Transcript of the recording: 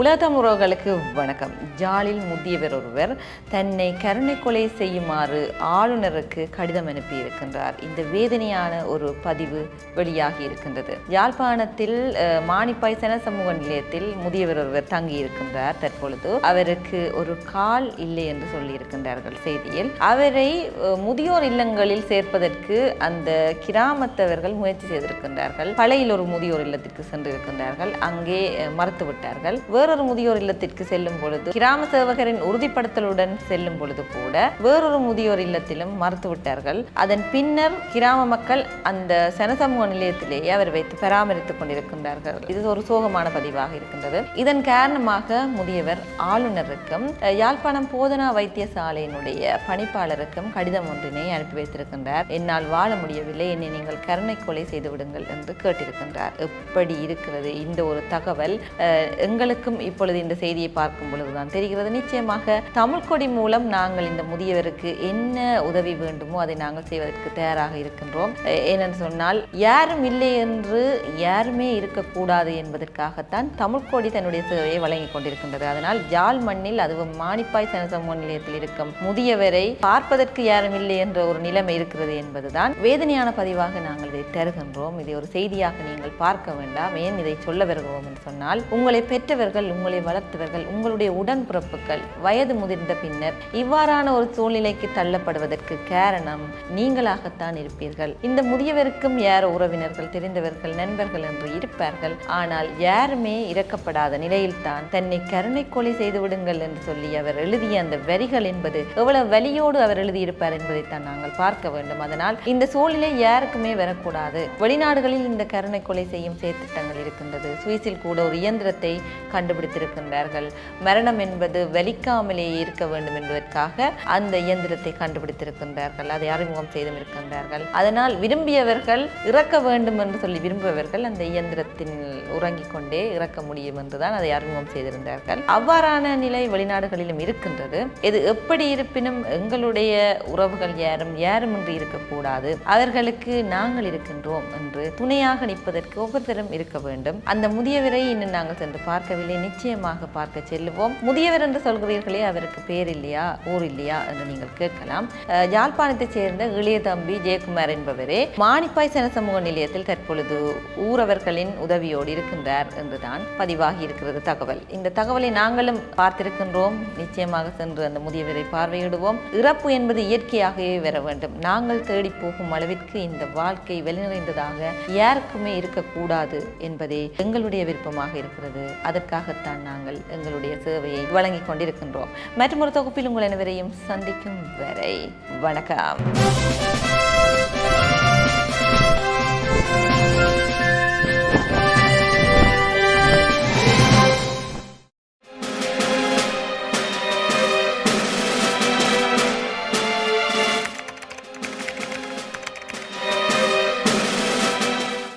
உலக உறவுகளுக்கு வணக்கம். ஜாலில் முதியவர் ஒருவர் தன்னை கருணை கொலை செய்யுமாறு ஆளுநருக்கு கடிதம் அனுப்பியிருக்கின்றார். இந்த வேதனையான ஒரு பதிவு வெளியாகி இருக்கின்றது. யாழ்ப்பாணத்தில் மானிப்பாய் சன சமூக நிலையத்தில் முதியவர் ஒருவர் தங்கி இருக்கின்றார் தற்பொழுது. அவருக்கு ஒரு கால் இல்லை என்று சொல்லியிருக்கின்றார்கள் செய்தியில். அவரை முதியோர் இல்லங்களில் சேர்ப்பதற்கு அந்த கிராமத்தவர்கள் முயற்சி செய்திருக்கின்றார்கள். பழையில் ஒரு முதியோர் இல்லத்திற்கு சென்றிருக்கின்றார்கள். அங்கே மறுத்துவிட்டார்கள். மறுத்து விட்டார்கள் வேறொரு முதியோர் இல்லத்திற்கு செல்லும் பொழுது கிராம சேவகரின் உறுதிப்படுத்தலுடன் செல்லும் பொழுது கூட வேறொரு முதியோர் இல்லத்திலும் மறுத்துவிட்டார்கள் அதன் பின்னர் கிராம மக்கள் அந்த சனசமூக நிலையத்திலேயே அவர் வைத்து பராமரித்துக் கொண்டிருக்கின்றார்கள். இது ஒரு சோகமான பதிவாக இருக்கின்றது. இதன் காரணமாக முதியவர் ஆளுநருக்கும் யாழ்ப்பாணம் போதனா வைத்தியசாலையினுடைய பணிப்பாளருக்கும் கடிதம் ஒன்றினை அனுப்பி வைத்திருக்கின்றார். என்னால் வாழ முடியவில்லை. என்னை நீங்கள் கருணை கொலை செய்து விடுங்கள் என்று கேட்டிருக்கின்றார். எப்படி இருக்கிறது? இந்த ஒரு தகவல் எங்களுக்கும் இப்பொழுது இந்த செய்தியை பார்க்கும் பொழுதுதான் தெரிகிறது. நிச்சயமாக தமிழ் கொடி மூலம் நாங்கள் இந்த முதியவருக்கு என்ன உதவி வேண்டுமோ அதை நாங்கள் செய்வதற்கு தயாராக இருக்கின்றோம். ஏனென்று சொன்னால் யாரும் இல்லை என்று யாருமே இருக்கக்கூடாது என்பதற்காகத்தான் தமிழ் கொடி தன்னுடைய சேவையை வழங்கி கொண்டிருக்கின்றது. அதனால் ஜால் மண்ணில் அதுவும் மானிப்பாய் சனசமூக நிலையத்தில் இருக்கும் முதியவரை பார்ப்பதற்கு யாரும் இல்லை என்ற ஒரு நிலைமை இருக்கிறது என்பதுதான் வேதனையான பதிவாக நாங்கள் இதை தருகின்றோம். இதை ஒரு செய்தியாக நீங்கள் பார்க்க வேண்டாம். ஏன் இதை சொல்ல வருகிறோம் என்று சொன்னால் உங்களை பெற்றவர்கள் உங்களை வளர்த்தவர்கள் உங்களுடைய உடன்பிறப்புகள் வயது முதிர்ந்த பின்னர் இவ்வாறான ஒரு சூழ்நிலைக்கு தள்ளப்படுவதற்கு காரணம் நீங்களாகத்தான் இருப்பீர்கள். இந்த முதியவருக்கும் யார் உறவினர்கள் தெரிந்தவர்கள் நண்பர்கள் என்று இருப்பார்கள். ஆனால் யாருமே இறக்கப்படாத நிலையில்தான் தன்னை கருணை கொலை செய்து விடுங்கள் என்று சொல்லி அவர் எழுதிய அந்த வரிகள் என்பது எவ்வளவு வலியோடு அவர் எழுதியிருப்பார் என்பதைத்தான் நாங்கள் பார்க்க வேண்டும். அதனால் இந்த சூழ்நிலை யாருக்குமே வரக்கூடாது. வெளிநாடுகளில் இந்த கருணை கொலை செய்யும் செயற்திட்டங்கள் இருக்கின்றது. சுவிஸில் கூட ஒரு இயந்திரத்தை கண்டு கண்டுபிடித்திருக்கின்றார்கள். மரணம் என்பது வலிக்காமலே இருக்க வேண்டும் என்பதற்காக அந்த இயந்திரத்தை கண்டுபிடித்திருக்கின்றார்கள். அதை அறிமுகம் செய்தும் இருக்கின்றார்கள். அதனால் விரும்பியவர்கள் இறக்க வேண்டும் என்று சொல்லி விரும்புபவர்கள் அந்த இயந்திரத்தில் உறங்கிக் கொண்டே இறக்க முடியும் என்றுதான் அதை அறிமுகம் செய்திருந்தார்கள். அவ்வாறான நிலை வெளிநாடுகளிலும் இருக்கின்றது. இது எப்படி இருப்பினும் எங்களுடைய உறவுகள் யாரும் யாரும் என்று இருக்கக்கூடாது. அவர்களுக்கு நாங்கள் இருக்கின்றோம் என்று துணையாக நிற்பதற்கு ஒவ்வொருத்தரும் இருக்க வேண்டும். அந்த முதியவரை இன்னும் நாங்கள் சென்று பார்க்கவில்லை நிச்சயமாக பார்க்க செல்லுவோம். முதியவர் என்று சொல்கிறீர்களே அவருக்கு பேர் இல்லையா ஊர் இல்லையா என்று நீங்கள் கேட்கலாம். யாழ்ப்பாணத்தைச் சேர்ந்த இளைய தம்பி ஜெயக்குமார் என்பவரே மாணிப்பாய் சன சமூக நிலையத்தில் தற்பொழுது ஊரவர்களின் உதவியோடு இருக்கின்றார் என்றுதான் பதிவாகி இருக்கிறது தகவல். இந்த தகவலை நாங்களும் பார்த்திருக்கின்றோம். நிச்சயமாக சென்று அந்த முதியவரை பார்வையிடுவோம். இறப்பு என்பது இயற்கையாகவே வர வேண்டும். நாங்கள் தேடி போகும் அளவிற்கு இந்த வாழ்க்கை வெளிநிறைந்ததாக யாருக்குமே இருக்கக்கூடாது என்பதே எங்களுடைய விருப்பமாக இருக்கிறது. அதற்காக அதற்காகத்தான் நாங்கள் எங்களுடைய சேவையை வழங்கிக் கொண்டிருக்கின்றோம். மற்றும் ஒரு தொகுப்பில் உங்கள் அனைவரையும் சந்திக்கும் வரை வணக்கம்.